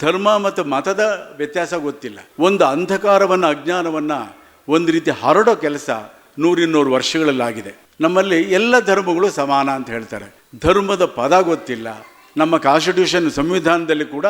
ಧರ್ಮ ಮತ್ತು ಮತದ ವ್ಯತ್ಯಾಸ ಗೊತ್ತಿಲ್ಲ. ಒಂದು ಅಂಧಕಾರವನ್ನು, ಅಜ್ಞಾನವನ್ನು ಒಂದು ರೀತಿ ಹರಡೋ ಕೆಲಸ ನೂರಿನ್ನೂರು ವರ್ಷಗಳಲ್ಲಾಗಿದೆ. ನಮ್ಮಲ್ಲಿ ಎಲ್ಲ ಧರ್ಮಗಳು ಸಮಾನ ಅಂತ ಹೇಳ್ತಾರೆ. ಧರ್ಮದ ಪದ ಗೊತ್ತಿಲ್ಲ. ನಮ್ಮ ಕಾನ್ಸ್ಟಿಟ್ಯೂಷನ್ ಸಂವಿಧಾನದಲ್ಲಿ ಕೂಡ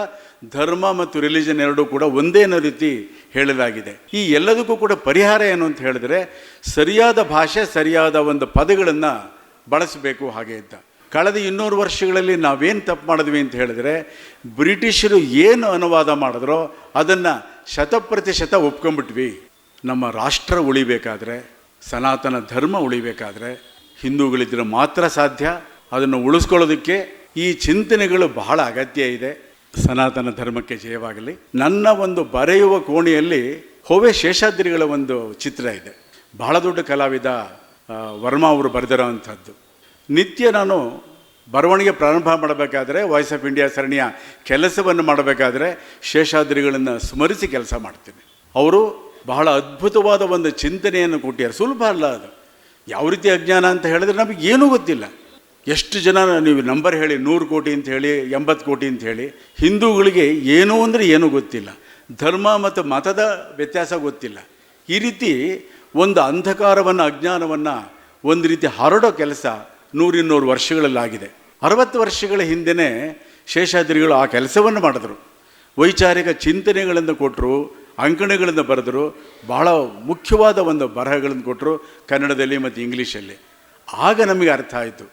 ಧರ್ಮ ಮತ್ತು ರಿಲಿಜನ್ ಎರಡೂ ಕೂಡ ಒಂದೇ ಅನ್ನೋ ರೀತಿ ಹೇಳಲಾಗಿದೆ. ಈ ಎಲ್ಲದಕ್ಕೂ ಕೂಡ ಪರಿಹಾರ ಏನು ಅಂತ ಹೇಳಿದ್ರೆ, ಸರಿಯಾದ ಭಾಷೆ, ಸರಿಯಾದ ಒಂದು ಪದಗಳನ್ನು ಬಳಸಬೇಕು ಹಾಗೆ ಅಂತ. ಕಳೆದ ಇನ್ನೂರು ವರ್ಷಗಳಲ್ಲಿ ನಾವೇನು ತಪ್ಪು ಮಾಡಿದ್ವಿ ಅಂತ ಹೇಳಿದ್ರೆ, ಬ್ರಿಟಿಷರು ಏನು ಅನುವಾದ ಮಾಡಿದ್ರೋ ಅದನ್ನು ಶತಪ್ರತಿಶತ ಒಪ್ಕೊಂಡ್ಬಿಟ್ವಿ. ನಮ್ಮ ರಾಷ್ಟ್ರ ಉಳಿಬೇಕಾದ್ರೆ, ಸನಾತನ ಧರ್ಮ ಉಳಿಬೇಕಾದ್ರೆ, ಹಿಂದೂಗಳಿದ್ರೆ ಮಾತ್ರ ಸಾಧ್ಯ. ಅದನ್ನು ಉಳಿಸ್ಕೊಳ್ಳೋದಕ್ಕೆ ಈ ಚಿಂತನೆಗಳು ಬಹಳ ಅಗತ್ಯ ಇದೆ. ಸನಾತನ ಧರ್ಮಕ್ಕೆ ಜಯವಾಗಲಿ. ನನ್ನ ಒಂದು ಬರೆಯುವ ಕೋಣೆಯಲ್ಲಿ ಹೋವೆ ಶೇಷಾದ್ರಿಗಳ ಒಂದು ಚಿತ್ರ ಇದೆ. ಬಹಳ ದೊಡ್ಡ ಕಲಾವಿದ ವರ್ಮಾ ಅವರು ಬರೆದಿರೋವಂಥದ್ದು. ನಿತ್ಯ ನಾನು ಬರವಣಿಗೆ ಪ್ರಾರಂಭ ಮಾಡಬೇಕಾದ್ರೆ ವಾಯ್ಸ್ ಆಫ್ ಇಂಡಿಯಾ ಸರಣಿಯ ಕೆಲಸವನ್ನು ಮಾಡಬೇಕಾದ್ರೆ ಶೇಷಾದ್ರಿಗಳನ್ನು ಸ್ಮರಿಸಿ ಕೆಲಸ ಮಾಡ್ತೀನಿ. ಅವರು ಬಹಳ ಅದ್ಭುತವಾದ ಒಂದು ಚಿಂತನೆಯನ್ನು ಕೊಟ್ಟಿದ್ದಾರೆ. ಸುಲಭ ಅಲ್ಲ ಅದು. ಯಾವ ರೀತಿ ಅಜ್ಞಾನ ಅಂತ ಹೇಳಿದ್ರೆ ನಮಗೆ ಏನೂ ಗೊತ್ತಿಲ್ಲ. ಎಷ್ಟು ಜನ ನೀವು ನಂಬರ್ ಹೇಳಿ, ನೂರು ಕೋಟಿ ಅಂತ ಹೇಳಿ, ಎಂಬತ್ತು ಕೋಟಿ ಅಂತ ಹೇಳಿ, ಹಿಂದೂಗಳಿಗೆ ಏನು ಅಂದರೆ ಏನೂ ಗೊತ್ತಿಲ್ಲ. ಧರ್ಮ ಮತ್ತು ಮತದ ವ್ಯತ್ಯಾಸ ಗೊತ್ತಿಲ್ಲ. ಈ ರೀತಿ ಒಂದು ಅಂಧಕಾರವನ್ನು, ಅಜ್ಞಾನವನ್ನು ಒಂದು ರೀತಿ ಹರಡೋ ಕೆಲಸ ನೂರಿನ್ನೂರು ವರ್ಷಗಳಲ್ಲಾಗಿದೆ. ಅರವತ್ತು ವರ್ಷಗಳ ಹಿಂದೆಯೇ ಶೇಷಾದ್ರಿಗಳು ಆ ಕೆಲಸವನ್ನು ಮಾಡಿದ್ರು. ವೈಚಾರಿಕ ಚಿಂತನೆಗಳನ್ನು ಕೊಟ್ಟರು, ಅಂಕಣಗಳನ್ನು ಬರೆದರು, ಬಹಳ ಮುಖ್ಯವಾದ ಒಂದು ಬರಹಗಳನ್ನು ಕೊಟ್ಟರು ಕನ್ನಡದಲ್ಲಿ ಮತ್ತು ಇಂಗ್ಲೀಷಲ್ಲಿ. ಆಗ ನಮಗೆ ಅರ್ಥ ಆಯಿತು.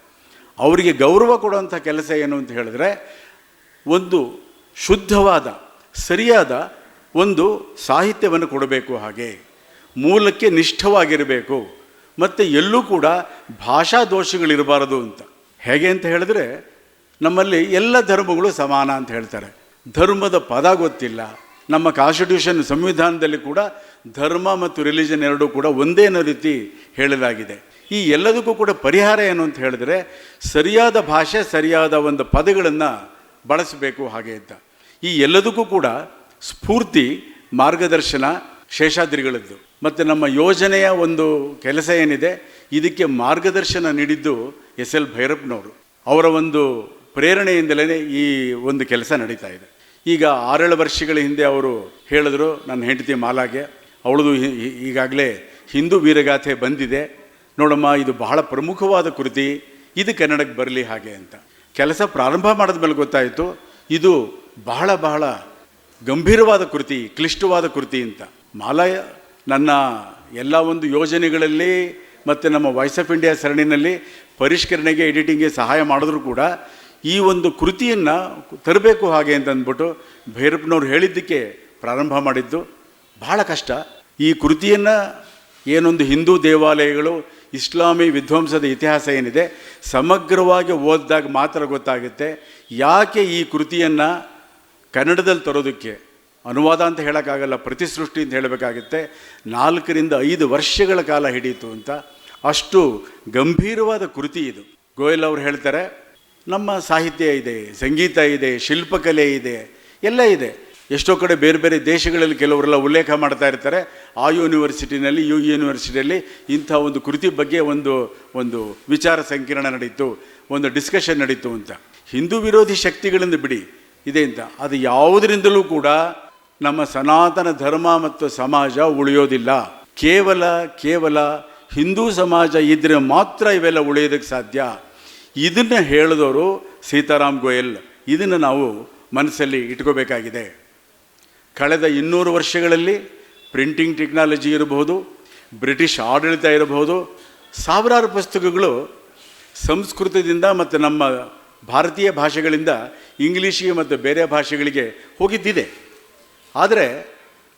ಅವರಿಗೆ ಗೌರವ ಕೊಡುವಂಥ ಕೆಲಸ ಏನು ಅಂತ ಹೇಳಿದ್ರೆ, ಒಂದು ಶುದ್ಧವಾದ, ಸರಿಯಾದ ಒಂದು ಸಾಹಿತ್ಯವನ್ನು ಕೊಡಬೇಕು ಹಾಗೆ. ಮೂಲಕ್ಕೆ ನಿಷ್ಠವಾಗಿರಬೇಕು. ಮತ್ತು ಎಲ್ಲೂ ಕೂಡ ಭಾಷಾ ದೋಷಗಳಿರಬಾರದು ಅಂತ. ಹೇಗೆ ಅಂತ ಹೇಳಿದ್ರೆ, ನಮ್ಮಲ್ಲಿ ಎಲ್ಲ ಧರ್ಮಗಳು ಸಮಾನ ಅಂತ ಹೇಳ್ತಾರೆ. ಧರ್ಮದ ಪದ ಗೊತ್ತಿಲ್ಲ. ನಮ್ಮ ಕಾನ್ಸ್ಟಿಟ್ಯೂಷನ್ ಸಂವಿಧಾನದಲ್ಲಿ ಕೂಡ ಧರ್ಮ ಮತ್ತು ರಿಲಿಜನ್ ಎರಡೂ ಕೂಡ ಒಂದೇ ರೀತಿ ಹೇಳಲಾಗಿದೆ ಈ ಎಲ್ಲದಕ್ಕೂ ಕೂಡ ಪರಿಹಾರ ಏನು ಅಂತ ಹೇಳಿದ್ರೆ, ಸರಿಯಾದ ಭಾಷೆ, ಸರಿಯಾದ ಒಂದು ಪದಗಳನ್ನು ಬಳಸಬೇಕು ಹಾಗೆ ಅಂತ. ಈ ಎಲ್ಲದಕ್ಕೂ ಕೂಡ ಸ್ಫೂರ್ತಿ, ಮಾರ್ಗದರ್ಶನ, ಶೇಷಾದ್ರಿಗಳದ್ದು. ಮತ್ತು ನಮ್ಮ ಯೋಜನೆಯ ಒಂದು ಕೆಲಸ ಏನಿದೆ, ಇದಕ್ಕೆ ಮಾರ್ಗದರ್ಶನ ನೀಡಿದ್ದು ಎಸ್ ಎಲ್ ಭೈರಪ್ಪನವರು. ಅವರ ಒಂದು ಪ್ರೇರಣೆಯಿಂದಲೇ ಈ ಒಂದು ಕೆಲಸ ನಡೀತಾ ಇದೆ. ಈಗ ಆರೇಳು ವರ್ಷಗಳ ಹಿಂದೆ ಅವರು ಹೇಳಿದ್ರು, ನನ್ನ ಹೆಂಡತಿ ಮಾಲಾಗೆ, ಅವಳದು ಈಗಾಗಲೇ ಹಿಂದೂ ವೀರಗಾಥೆ ಬಂದಿದೆ. ನೋಡಮ್ಮ, ಇದು ಬಹಳ ಪ್ರಮುಖವಾದ ಕೃತಿ, ಇದು ಕನ್ನಡಕ್ಕೆ ಬರಲಿ ಹಾಗೆ ಅಂತ. ಕೆಲಸ ಪ್ರಾರಂಭ ಮಾಡಿದ ಮೇಲೆ ಗೊತ್ತಾಯಿತು, ಇದು ಬಹಳ ಬಹಳ ಗಂಭೀರವಾದ ಕೃತಿ, ಕ್ಲಿಷ್ಟವಾದ ಕೃತಿ ಅಂತ. ಮಾಲಯ ನನ್ನ ಎಲ್ಲ ಒಂದು ಯೋಜನೆಗಳಲ್ಲಿ ಮತ್ತು ನಮ್ಮ ವಾಯ್ಸ್ ಆಫ್ ಇಂಡಿಯಾ ಸರಣಿನಲ್ಲಿ ಪರಿಷ್ಕರಣೆಗೆ ಎಡಿಟಿಂಗ್ಗೆ ಸಹಾಯ ಮಾಡಿದ್ರು ಕೂಡ ಈ ಒಂದು ಕೃತಿಯನ್ನು ತರಬೇಕು ಹಾಗೆ ಅಂತ ಅಂದ್ಬಿಟ್ಟು ಭೈರಪ್ಪನವ್ರು ಹೇಳಿದ್ದಕ್ಕೆ ಪ್ರಾರಂಭ ಮಾಡಿದ್ದು. ಬಹಳ ಕಷ್ಟ. ಈ ಕೃತಿಯನ್ನು ಏನೊಂದು ಹಿಂದೂ ದೇವಾಲಯಗಳು, ಇಸ್ಲಾಮಿ ವಿಧ್ವಂಸದ ಇತಿಹಾಸ ಏನಿದೆ, ಸಮಗ್ರವಾಗಿ ಓದಿದಾಗ ಮಾತ್ರ ಗೊತ್ತಾಗುತ್ತೆ. ಯಾಕೆ ಈ ಕೃತಿಯನ್ನು ಕನ್ನಡದಲ್ಲಿ ತರೋದಕ್ಕೆ? ಅನುವಾದ ಅಂತ ಹೇಳೋಕ್ಕಾಗಲ್ಲ, ಪ್ರತಿಸೃಷ್ಟಿ ಅಂತ ಹೇಳಬೇಕಾಗುತ್ತೆ. ನಾಲ್ಕರಿಂದ ಐದು ವರ್ಷಗಳ ಕಾಲ ಹಿಡಿಯಿತು ಅಂತ. ಅಷ್ಟು ಗಂಭೀರವಾದ ಕೃತಿ ಇದು. ಗೋಯಲ್ ಅವರು ಹೇಳ್ತಾರೆ, ನಮ್ಮ ಸಾಹಿತ್ಯ ಇದೆ, ಸಂಗೀತ ಇದೆ, ಶಿಲ್ಪಕಲೆ ಇದೆ, ಎಲ್ಲ ಇದೆ. ಎಷ್ಟೋ ಕಡೆ ಬೇರೆ ಬೇರೆ ದೇಶಗಳಲ್ಲಿ ಕೆಲವರೆಲ್ಲ ಉಲ್ಲೇಖ ಮಾಡ್ತಾ ಇರ್ತಾರೆ. ಆ ಯೂನಿವರ್ಸಿಟಿನಲ್ಲಿ, ಯು ಯೂನಿವರ್ಸಿಟಿಯಲ್ಲಿ ಇಂಥ ಒಂದು ಕೃತಿ ಬಗ್ಗೆ ಒಂದು ಒಂದು ವಿಚಾರ ಸಂಕಿರಣ ನಡೀತು, ಒಂದು ಡಿಸ್ಕಷನ್ ನಡೀತು ಅಂತ. ಹಿಂದೂ ವಿರೋಧಿ ಶಕ್ತಿಗಳಿಂದ ಬಿಡಿ, ಇದೆ ಅಂತ. ಅದು ಯಾವುದರಿಂದಲೂ ಕೂಡ ನಮ್ಮ ಸನಾತನ ಧರ್ಮ ಮತ್ತು ಸಮಾಜ ಉಳಿಯೋದಿಲ್ಲ. ಕೇವಲ ಕೇವಲ ಹಿಂದೂ ಸಮಾಜ ಇದ್ದರೆ ಮಾತ್ರ ಇವೆಲ್ಲ ಉಳಿಯೋದಕ್ಕೆ ಸಾಧ್ಯ. ಇದನ್ನು ಹೇಳಿದವರು ಸೀತಾರಾಮ್ ಗೋಯಲ್. ಇದನ್ನು ನಾವು ಮನಸ್ಸಲ್ಲಿ ಇಟ್ಕೋಬೇಕಾಗಿದೆ. ಕಳೆದ ಇನ್ನೂರು ವರ್ಷಗಳಲ್ಲಿ ಪ್ರಿಂಟಿಂಗ್ ಟೆಕ್ನಾಲಜಿ ಇರಬಹುದು, ಬ್ರಿಟಿಷ್ ಆಡಳಿತ ಇರಬಹುದು, ಸಾವಿರಾರು ಪುಸ್ತಕಗಳು ಸಂಸ್ಕೃತದಿಂದ ಮತ್ತು ನಮ್ಮ ಭಾರತೀಯ ಭಾಷೆಗಳಿಂದ ಇಂಗ್ಲೀಷಿಗೆ ಮತ್ತು ಬೇರೆ ಭಾಷೆಗಳಿಗೆ ಹೋಗಿದ್ದಿದೆ. ಆದರೆ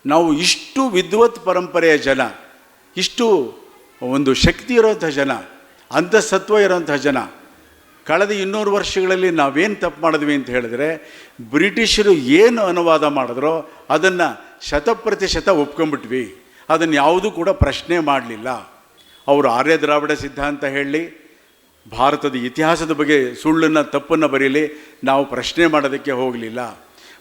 ನಾವು ಇಷ್ಟು ವಿದ್ವತ್ ಪರಂಪರೆಯ ಜನ, ಇಷ್ಟು ಒಂದು ಶಕ್ತಿ ಇರೋಂಥ ಜನ ಅಂತಸತ್ವ ಇರೋಂಥ ಜನ, ಕಳೆದ ಇನ್ನೂರು ವರ್ಷಗಳಲ್ಲಿ ನಾವೇನು ತಪ್ಪು ಮಾಡಿದ್ವಿ ಅಂತ ಹೇಳಿದ್ರೆ ಬ್ರಿಟಿಷರು ಏನು ಅನುವಾದ ಮಾಡಿದ್ರೋ ಅದನ್ನು ಶತಪ್ರತಿಶತ ಒಪ್ಕೊಂಡ್ಬಿಟ್ವಿ. ಅದನ್ನು ಯಾವುದೂ ಕೂಡ ಪ್ರಶ್ನೆ ಮಾಡಲಿಲ್ಲ. ಅವರು ಆರ್ಯ ದ್ರಾವಿಡ ಸಿದ್ಧಾಂತ ಹೇಳಿ, ಭಾರತದ ಇತಿಹಾಸದ ಬಗ್ಗೆ ಸುಳ್ಳನ್ನು ತಪ್ಪನ್ನು ಬರೀಲಿ, ನಾವು ಪ್ರಶ್ನೆ ಮಾಡೋದಕ್ಕೆ ಹೋಗಲಿಲ್ಲ.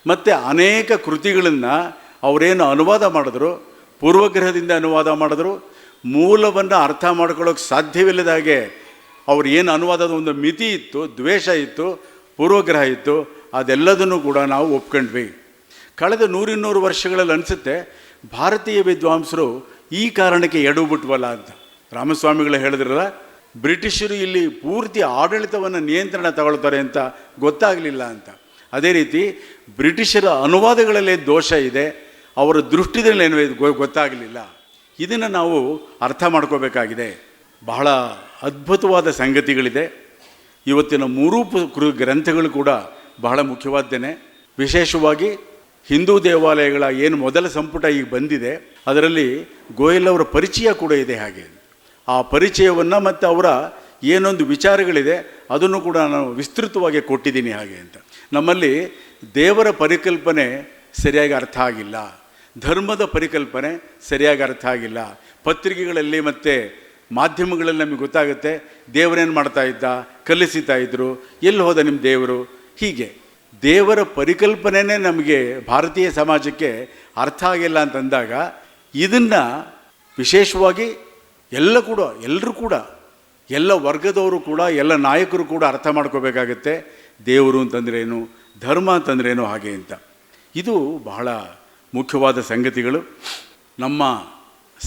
ಮತ್ತು ಅನೇಕ ಕೃತಿಗಳನ್ನು ಅವರೇನು ಅನುವಾದ ಮಾಡಿದ್ರು, ಪೂರ್ವಗ್ರಹದಿಂದ ಅನುವಾದ ಮಾಡಿದ್ರು, ಮೂಲವನ್ನು ಅರ್ಥ ಮಾಡ್ಕೊಳ್ಳೋಕೆ ಸಾಧ್ಯವಿಲ್ಲದ ಹಾಗೆ ಅವ್ರು ಏನು ಅನುವಾದದ ಒಂದು ಮಿತಿ ಇತ್ತು, ದ್ವೇಷ ಇತ್ತು, ಪೂರ್ವಗ್ರಹ ಇತ್ತು, ಅದೆಲ್ಲದನ್ನು ಕೂಡ ನಾವು ಒಪ್ಕೊಂಡ್ವಿ. ಕಳೆದ ನೂರಿನ್ನೂರು ವರ್ಷಗಳಲ್ಲಿ ಅನಿಸುತ್ತೆ, ಭಾರತೀಯ ವಿದ್ವಾಂಸರು ಈ ಕಾರಣಕ್ಕೆ ಎಡವು ಬಿಟ್ವಲ್ಲ ಅಂತ. ರಾಮಸ್ವಾಮಿಗಳು ಹೇಳಿದ್ರಲ್ಲ, ಬ್ರಿಟಿಷರು ಇಲ್ಲಿ ಪೂರ್ತಿ ಆಡಳಿತವನ್ನು ನಿಯಂತ್ರಣ ತಗೊಳ್ತಾರೆ ಅಂತ ಗೊತ್ತಾಗಲಿಲ್ಲ ಅಂತ. ಅದೇ ರೀತಿ ಬ್ರಿಟಿಷರ ಅನುವಾದಗಳಲ್ಲಿ ದೋಷ ಇದೆ, ಅವರ ದೃಷ್ಟಿದಲ್ಲಿ ಏನು ಗೊತ್ತಾಗಲಿಲ್ಲ. ಇದನ್ನು ನಾವು ಅರ್ಥ ಮಾಡ್ಕೋಬೇಕಾಗಿದೆ. ಬಹಳ ಅದ್ಭುತವಾದ ಸಂಗತಿಗಳಿದೆ. ಇವತ್ತಿನ ಮೂರೂ ಗ್ರಂಥಗಳು ಕೂಡ ಬಹಳ ಮುಖ್ಯವಾದ್ದೇನೆ ವಿಶೇಷವಾಗಿ ಹಿಂದೂ ದೇವಾಲಯಗಳ ಏನು ಮೊದಲ ಸಂಪುಟ ಈಗ ಬಂದಿದೆ, ಅದರಲ್ಲಿ ಗೋಯಲ್ ಅವರ ಪರಿಚಯ ಕೂಡ ಇದೆ ಹಾಗೆ. ಆ ಪರಿಚಯವನ್ನು ಮತ್ತು ಅವರ ಏನೊಂದು ವಿಚಾರಗಳಿದೆ, ಅದನ್ನು ಕೂಡ ನಾನು ವಿಸ್ತೃತವಾಗಿ ಕೊಟ್ಟಿದ್ದೀನಿ ಹಾಗೆ ಅಂತ. ನಮ್ಮಲ್ಲಿ ದೇವರ ಪರಿಕಲ್ಪನೆ ಸರಿಯಾಗಿ ಅರ್ಥ ಆಗಿಲ್ಲ. ಧರ್ಮದ ಪರಿಕಲ್ಪನೆ ಸರಿಯಾಗಿ ಅರ್ಥ ಆಗಿಲ್ಲ. ಪತ್ರಿಕೆಗಳಲ್ಲಿ ಮತ್ತು ಮಾಧ್ಯಮಗಳಲ್ಲಿ ನಮಗೆ ಗೊತ್ತಾಗುತ್ತೆ, ದೇವರೇನು ಮಾಡ್ತಾ ಇದ್ದ, ಕಲಿಸಿತಾ ಇದ್ದರು ಎಲ್ಲಿ ಹೋದ ನಿಮ್ಮ ದೇವರು? ಹೀಗೆ. ದೇವರ ಪರಿಕಲ್ಪನೆನೇ ನಮಗೆ ಭಾರತೀಯ ಸಮಾಜಕ್ಕೆ ಅರ್ಥ ಆಗಿಲ್ಲ ಅಂತಂದಾಗ ಇದನ್ನು ವಿಶೇಷವಾಗಿ ಎಲ್ಲ ಕೂಡ, ಎಲ್ಲರೂ ಕೂಡ ಎಲ್ಲ ವರ್ಗದವರು ಕೂಡ, ಎಲ್ಲ ನಾಯಕರು ಕೂಡ ಅರ್ಥ ಮಾಡ್ಕೋಬೇಕಾಗತ್ತೆ. ದೇವರು ಅಂತಂದ್ರೇನು ಧರ್ಮ ಅಂತಂದ್ರೇನು ಹಾಗೆ ಅಂತ. ಇದು ಬಹಳ ಮುಖ್ಯವಾದ ಸಂಗತಿಗಳು. ನಮ್ಮ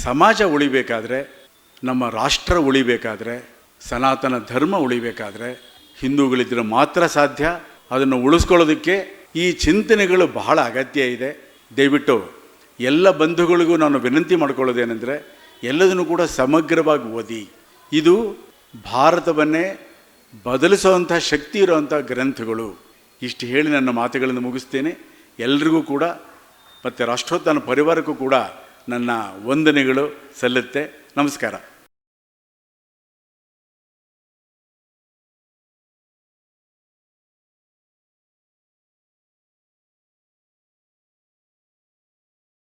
ಸಮಾಜ ಉಳಿಬೇಕಾದ್ರೆ, ನಮ್ಮ ರಾಷ್ಟ್ರ ಉಳಿಬೇಕಾದ್ರೆ, ಸನಾತನ ಧರ್ಮ ಉಳಿಬೇಕಾದ್ರೆ, ಹಿಂದೂಗಳಿದ್ರೆ ಮಾತ್ರ ಸಾಧ್ಯ. ಅದನ್ನು ಉಳಿಸ್ಕೊಳ್ಳೋದಕ್ಕೆ ಈ ಚಿಂತನೆಗಳು ಬಹಳ ಅಗತ್ಯ ಇದೆ. ದಯವಿಟ್ಟು ಎಲ್ಲ ಬಂಧುಗಳಿಗೂ ನಾನು ವಿನಂತಿ ಮಾಡ್ಕೊಳ್ಳೋದೇನೆಂದರೆ, ಎಲ್ಲದನ್ನು ಕೂಡ ಸಮಗ್ರವಾಗಿ ಓದಿ. ಇದು ಭಾರತವನ್ನೇ ಬದಲಿಸುವಂಥ ಶಕ್ತಿ ಇರುವಂಥ ಗ್ರಂಥಗಳು. ಇಷ್ಟು ಹೇಳಿ ನನ್ನ ಮಾತುಗಳನ್ನು ಮುಗಿಸ್ತೇನೆ. ಎಲ್ರಿಗೂ ಕೂಡ, ಮತ್ತು ರಾಷ್ಟ್ರೋತ್ಥಾನ ಪರಿವಾರಕ್ಕೂ ಕೂಡ ನನ್ನ ವಂದನೆಗಳು ಸಲ್ಲುತ್ತೆ. ನಮಸ್ಕಾರ.